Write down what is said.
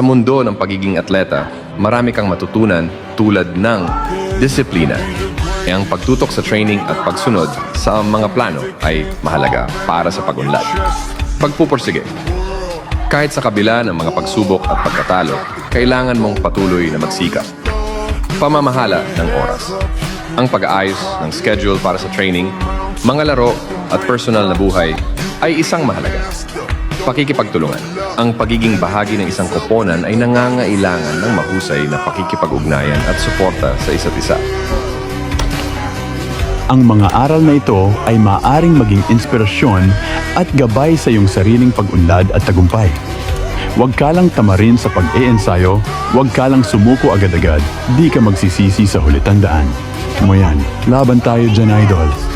Sa mundo ng pagiging atleta, marami kang matutunan tulad ng disiplina. E ang pagtutok sa training at pagsunod sa mga plano ay mahalaga para sa pag-unlad. Pagpupursige. Kahit sa kabila ng mga pagsubok at pagkatalo, kailangan mong patuloy na magsikap. Pamamahala ng oras. Ang pag-aayos ng schedule para sa training, mga laro at personal na buhay ay isang mahalaga. Pakikipagtulungan. Ang pagiging bahagi ng isang koponan ay nangangailangan ng mahusay na pakikipag-ugnayan at suporta sa isa't isa. Ang mga aral na ito ay maaring maging inspirasyon at gabay sa iyong sariling pag-unlad at tagumpay. Huwag ka lang tamarin sa pag-iensayo, huwag ka lang sumuko agad-agad, di ka magsisisi sa huli tandaan. Mo yan, laban tayo dyan idol.